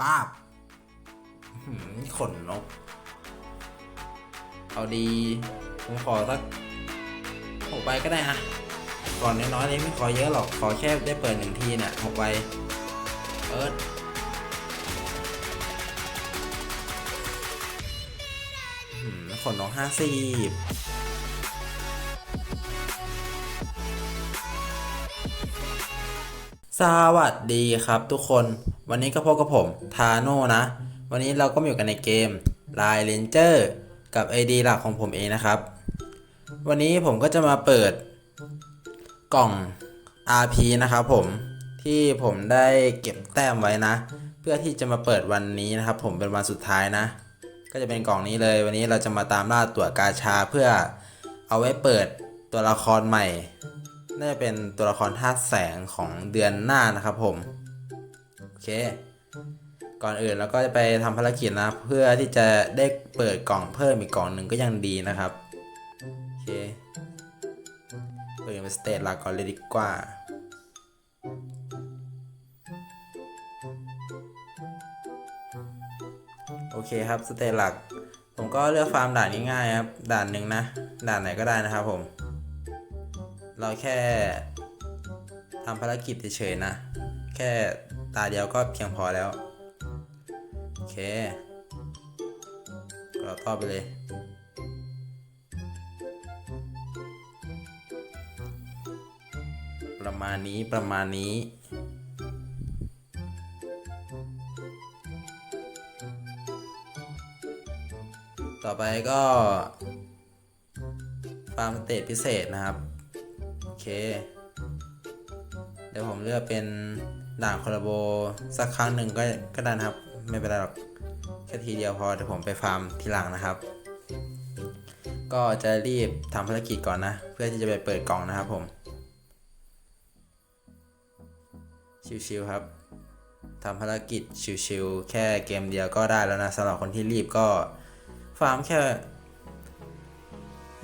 ป้าบอื้อหือขนนก เอาดี ผมขอสักหกใบก็ได้อะก่อนน้อยๆเลยไม่ขอเยอะหรอก ขอแค่ได้เปิดหนึ่งทีเนี่ยหกใบเอิร์ธอื้อหือขนนกห้าสิบ สวัสดีครับทุกคน วันนี้ก็พบกับผมทาโน่นะ วันนี้เราก็มาอยู่กันในเกม l i เลนเจอร์กับ ID หลักของผมเองนะครับ วันนี้ผมก็จะมาเปิดกล่อง RP นะครับผมที่ผมได้เก็บแต้มไว้นะ เพื่อที่จะมาเปิดวันนี้นะครับ ผมเป็นวันสุดท้ายนะ ก็จะเป็นกล่องนี้เลย วันนี้เราจะมาตามล่าตัวกาชาเพื่อเอาไว้เปิดตัวละครใหม่ น่าจะเป็นตัวละครธาตุแสงของเดือนหน้านะครับผม โอเค ก่อนอื่นเราก็จะไปทำภารกิจนะ เพื่อที่จะได้เปิดกล่องเพิ่มอีกกล่องหนึ่งก็ยังดีนะครับ โอเค เปิดเป็นสเตจหลักก่อนเลยดีกว่าโอเคครับสเตจหลัก ผมก็เลือกฟาร์มด่านง่ายๆครับ ด่านหนึ่งนะ ด่านไหนก็ได้นะครับผม เราแค่ทำภารกิจเฉยๆนะ แค่ตาเดียวก็เพียงพอแล้ว โอเค เราต่อไปเลยประมาณนี้ประมาณนี้ ต่อไปก็ฟาร์มสเตจพิเศษนะครับ เคเดี๋ยวผมเลือกเป็นด่านคอร์โบสักครั้งหนึ่งก็ก็ได้นะครับ ไม่เป็นไรหรอกแค่ทีเดียวพอเดี๋ยวผมไปฟาร์มทีหลังนะครับ ก็จะรีบทำภารกิจก่อนนะ เพื่อที่จะไปเปิดกล่องนะครับผม ชิวๆครับทำภารกิจชิวๆแค่เกมเดียวก็ได้แล้วนะสำหรับคนที่รีบก็ฟาร์มแค่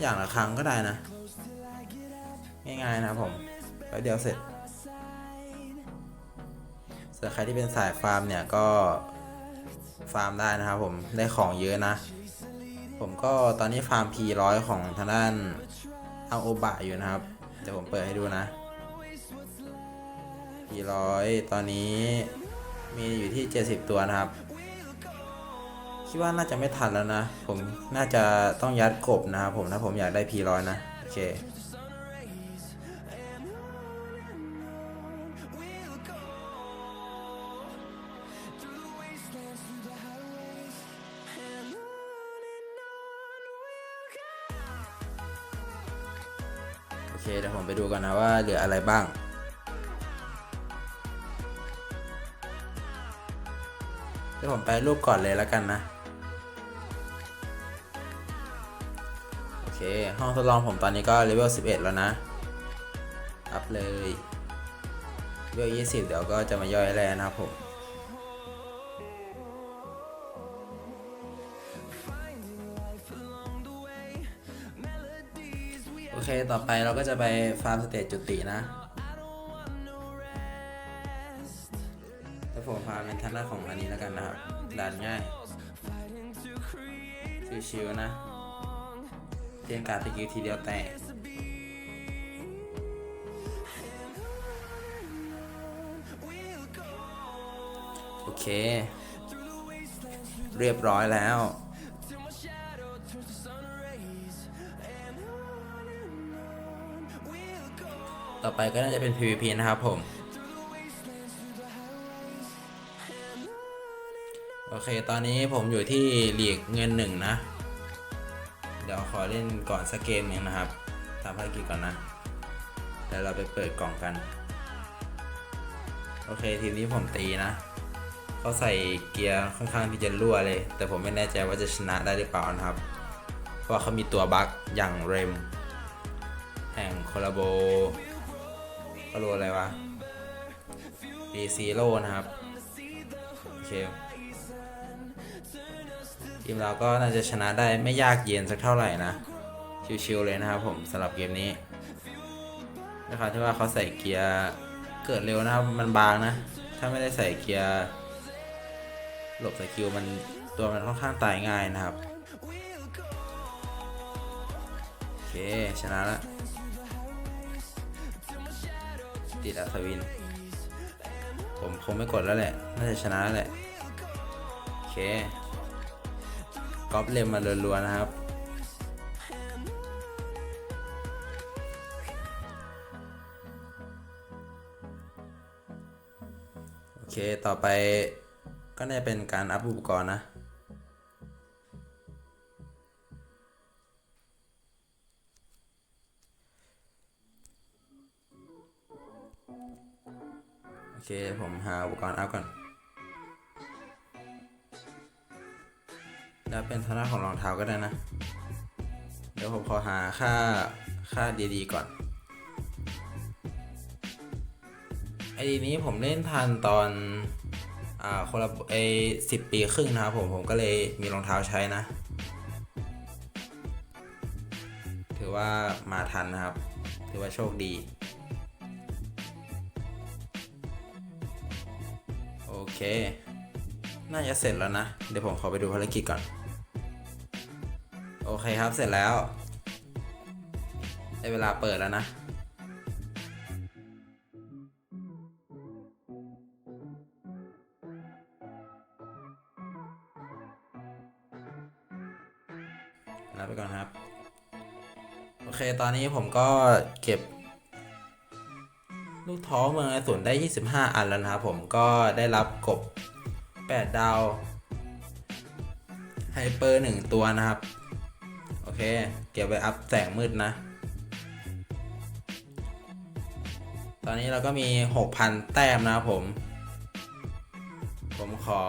อย่างละครั้งก็ได้นะ ง่ายๆนะครับผมแป๊บเดียวเสร็จส่วนใครที่เป็นสายฟาร์มเนี่ยก็ฟาร์มได้นะครับผมได้ของเยอะนะ ผมก็ตอนนี้ฟาร์ม P100 ของทางด้านเอาโอบะอยู่นะครับเดี๋ยวผมเปิดให้ดูนะ P100 ตอนนี้มีอยู่ที่ 70 ตัวนะครับ คิดว่าน่าจะไม่ทันแล้วนะ ผมน่าจะต้องยัดกบนะครับผมถ้าผมอยากได้ P100 นะ โอเค เหลืออะไรบ้าง เดี๋ยวผมไปรูปก่อนเลยแล้วกันนะ โอเค ห้องทดลองผมตอนนี้ก็เลเวล 11 แล้วนะ อัพเลยเลเวล 20 เดี๋ยวก็จะมาย่อยแล้วนะครับผม โอเคต่อไปเราก็จะไปฟาร์มสเตจจุตินะแล้วผมพาเป็นท่านหน้าของอันนี้แล้วกันนะครับด่านง่ายชิวๆนะเรียนการดสกิลทีเดียวแตกโอเค เรียบร้อยแล้ว ต่อไปก็น่าจะเป็น PVP นะครับผม โอเค ตอนนี้ผมอยู่ที่หลีกเงินหนึ่งนะ เดี๋ยวขอเล่นก่อนสักเกมหนึงนะครับทำภารกิจก่อนนะแล้วเราไปเปิดกล่องกัน โอเคทีมนี้ผมตีนะเขาใส่เกียร์ค่อนข้างที่จะรั่วเลย แต่ผมไม่แน่ใจว่าจะชนะได้หรือเปล่านะครับ เพราะเขามีตัวบั๊กอย่างเรม แห่งโคลาโบ ก็รู้อะไรวะปีซีโร่นะครับ โอเค ทีมเราก็น่าจะชนะได้ไม่ยากเย็นสักเท่าไหร่นะ ชิวๆเลยนะครับผมสำหรับเกมนี้นะครับที่ว่าเขาใส่เกียร์เกิดเร็วนะครับ มันบางนะ ถ้าไม่ได้ใส่เกียร์หลบสกิลมันตัวมันค่อนข้างตายง่ายนะครับ โอเค ชนะละ ติดอัศวิน ผมคงไม่กดแล้วแหละ น่าจะชนะแล้วแหละ โอเคก๊อปเลมมารัวๆนะครับ โอเค ต่อไปก็น่าจะเป็นการอัพอุปกรณ์นะ ผมหาอุปกรณ์อัพก่อน แล้วเป็นทางด้านของรองเท้าก็ได้นะ เดี๋ยวผมขอหาค่าค่าดีๆก่อนไอดีนี้ผมเล่นทันตอนอ่าคนละไอสิบปีครึ่งนะครับผมผมก็เลยมีรองเท้าใช้นะ ถือว่ามาทันนะครับ ถือว่าโชคดี เค น่าจะเสร็จแล้วนะ เดี๋ยวผมขอไปดูภารกิจก่อน โอเคครับเสร็จแล้วได้เวลาเปิดแล้วนะลาไปก่อนครับ โอเค ตอนนี้ผมก็เก็บ ลูกท้อเมืองอสูรได้ 25 อันแล้วนะครับผมก็ได้รับกบ 8 ดาวไฮเปอร์ 1 ตัวนะครับ โอเค เก็บไว้อัพแสงมืดนะ ตอนนี้เราก็มี 6,000 แต้มนะครับผม ผมขอ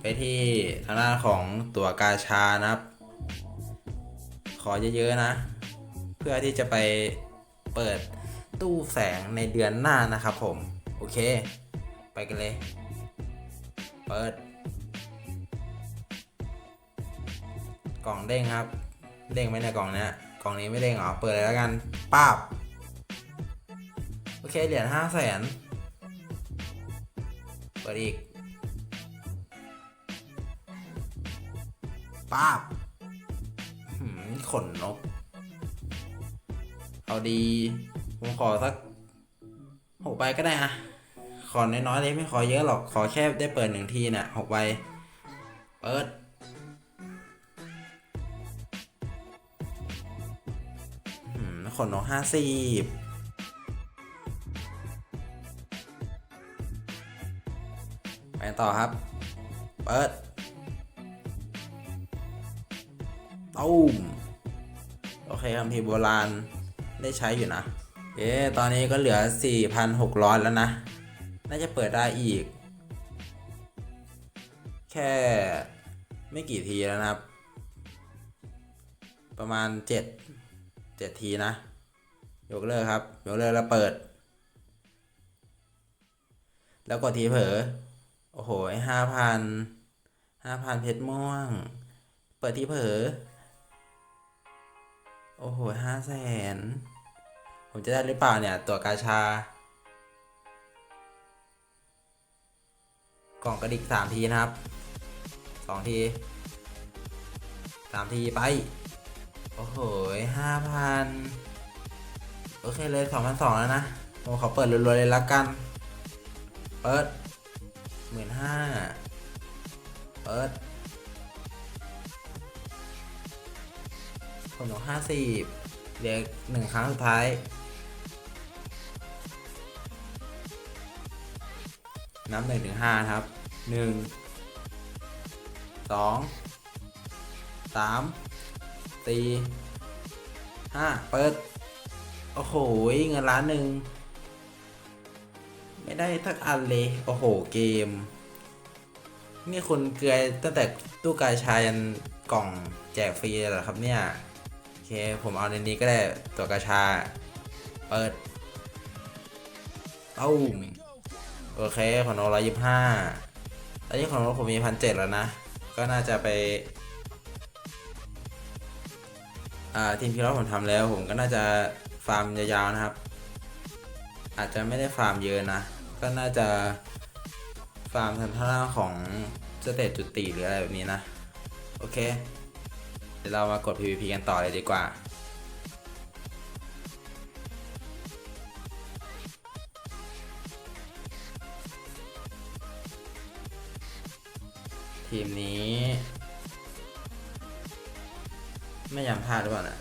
ไปที่ทางด้านของตัวกาชานะครับ ขอเยอะ ๆ นะ เพื่อที่จะไปเปิด ตู้แสงในเดือนหน้านะครับผม โอเค ไปกันเลย เปิด กล่องเด้งครับ เด้งไหมในกล่องเนี้ยกล่องนี้ไม่เด้งเหรอ เปิดเลยแล้วกันป้าบโอเค เหรียญห้าแสนเปิดอีกป้าบขนนก เอาดี ผมขอสักหกใบก็ได้อะขอน้อยๆเลยไม่ขอเยอะหรอกขอแค่ได้เปิดหนึ่งทีเนี่ยหกใบเปิดหืมขนนกห้าสิบไปต่อครับ เปิดตุ้มโอเคคำพีโบราณได้ใช้อยู่นะ เอ๊ตอนนี้ก็เหลือ 4,600 แล้วนะ น่าจะเปิดได้อีก แค่ไม่กี่ทีแล้วนะครับ ประมาณ 7 7 ทีนะ ยกเลิกครับ ยกเลิกแล้วเปิด แล้วกดทีเผลอ โอ้โหห้าพันห้าพันเพชรม่วง เปิดทีเผลอ โอ้โหห้าแสน ผมจะได้หรือเปล่าเนี่ย ตัวกาชา กล่องกระดิกสามทีนะครับสองทีสามทีไป โอ้โหห้าพันโอเคเลยสองพันสองแล้วนะผมขอเปิดรัวๆเลยละกัน เปิดหมื่นห้าเปิดผลของห้าสิบเหลือหนึ่งครั้งสุดท้าย นับหนึ่งถึงห้าครับหนึ่งสองสามสี่ห้าเปิด โอ้โห เงินล้านหนึ่ง ไม่ได้ทักอันเลย โอ้โห เกม นี่คุณเกลือตั้งแต่ตู้กาชายันกล่องแจกฟรีเลยเหรอครับเนี่ย โอเค ผมเอาในนี้ก็ได้ตัวกาชา เปิดเอ้า โอเคของโนร้อยยี่ห้าตอนนี้ของโนผมมีพันเจ็ดแล้วนะ ก็น่าจะไป อ่าทีมพิลอตผมทำแล้ว ผมก็น่าจะฟาร์มยาวๆนะครับ อาจจะไม่ได้ฟาร์มเยอะนะ ก็น่าจะฟาร์มทางท่าของสเตตจุติหรืออะไรแบบนี้นะ โอเค เดี๋ยวเรามากด PVP กันต่อเลยดีกว่า ทีมนี้ ไม่ยำพลาดหรือเปล่านะ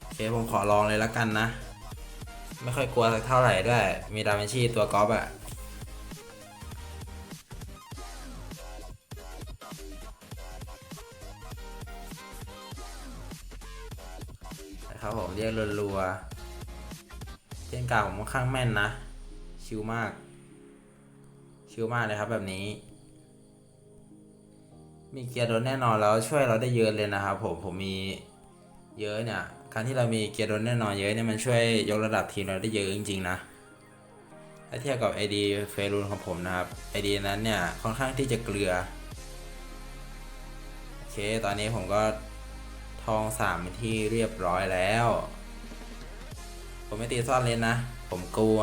โอเคผมขอลองเลยละกันนะ ไม่ค่อยกลัวสักเท่าไหร่ด้วย มีดาวินชีตัวกอล์ฟอะนะครับผมเรียกรัวๆเทียนกาผมค่อนข้างแม่นนะ ชิวมาก ชิวมากเลยครับแบบนี้ มีเกียร์โดนแน่นอนแล้วช่วยเราได้เยอะเลยนะครับผมผมมีเยอะเนี่ยการที่เรามีเกียร์โดนแน่นอนเยอะเนี่ยมันช่วยยกระดับทีมเราได้เยอะจริงๆนะถ้าเทียบกับ ID เฟรูนของผมนะครับ ID นั้นเนี่ยค่อนข้างที่จะเกลือโอเคตอนนี้ผมก็ทองสามที่เรียบร้อยแล้ว ผมไม่ตีซ่อนเลนนะ ผมกลัว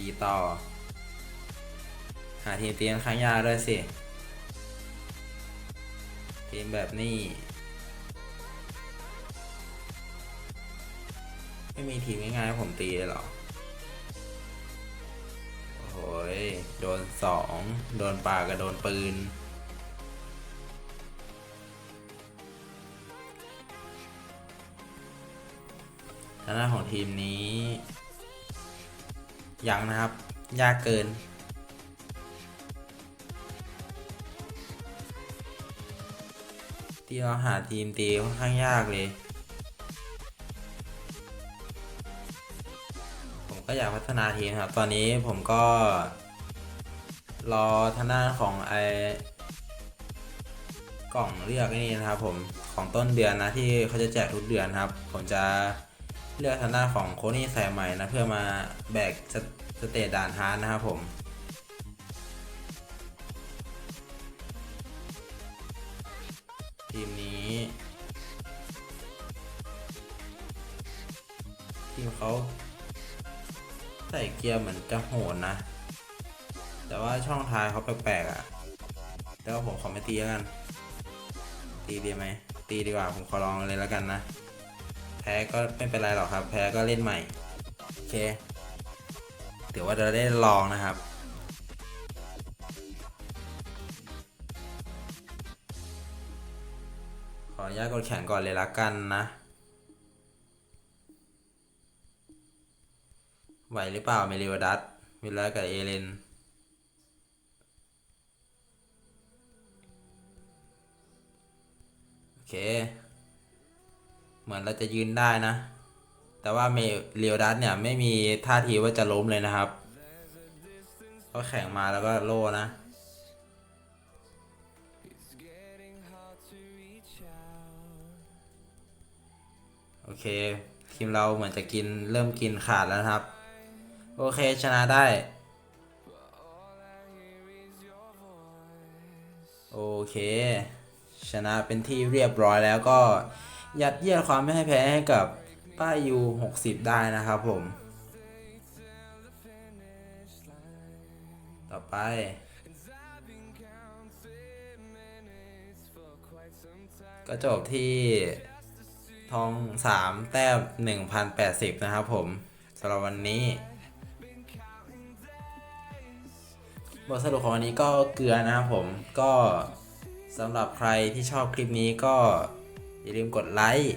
ตีต่อ หาทีมเตียงข้างยาด้วยสิ ทีมแบบนี้ ไม่มีทีมง่ายๆให้ผมตีเลยหรอ โอ้โหโดนสอง โดนปากกับโดนปืนทางด้าของทีมนี้ ยังนะครับ ยากเกิน ที่เราหาทีมตีค่อนข้างยากเลย ผมก็อยากพัฒนาทีมครับ ตอนนี้ผมก็ รอทางด้านของไอกล่องเรียกนี่นะครับผมของต้นเดือนนะที่เขาจะแจกทุกเดือนครับ ผมจะ เลือกทางด้านของโคนี่ใส่ใหม่นะเพื่อมาแบกสเตสเตจด่านฮาร์ดนะครับผมทีมนี้ทีมเขาใส่เกียร์เหมือนจะโหดนะ แต่ว่าช่องท้ายเขาแปลกๆอะ่ะแต่ว่าผมขอไม่ตีแล้วกัน ตีดีไหมตีดีกว่าผมขอลองเลยแล้วกันนะ พ้ก็ไม่เป็นไรหรอกครับ แพ้ก็เล่นใหม่ โอเคเดี๋ยวว่าจะได้ลองนะครับ ขออนุญาตกดแข่งก่อนเลยละกันนะ ไหวหรือเปล่าเมลิวดัสวิลเลอร์กับเอเลนโอเค เหมือนเราจะยืนได้นะ แต่ว่าเมเรียวดัสเนี่ยไม่มีท่าทีว่าจะล้มเลยนะครับก็แข่งมาแล้วก็โล่นะโอเคทีมเราเหมือนจะกินเริ่มกินขาดแล้วนะครับ โอเคชนะได้ โอเค ชนะเป็นที่เรียบร้อยแล้วก็ ยัดเยียดความไม่ให้แพ้ให้กับป้ายู60 ได้นะครับผม ต่อไป ก็จบที่ทอง 3 แต้ม1,080 นะครับผมสำหรับวันนี้ บทสรุปของวันนี้ก็เกลือนะครับผมก็สำหรับใครที่ชอบคลิปนี้ก็ อย่าลืมกดไลค์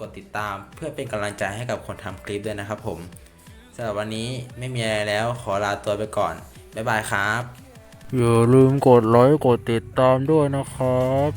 กดติดตามเพื่อเป็นกำลังใจให้กับคนทำคลิปด้วยนะครับผมสำหรับวันนี้ไม่มีอะไรแล้วขอลาตัวไปก่อน บ๊ายบายครับ อย่าลืมกดไลค์ กดติดตามด้วยนะครับ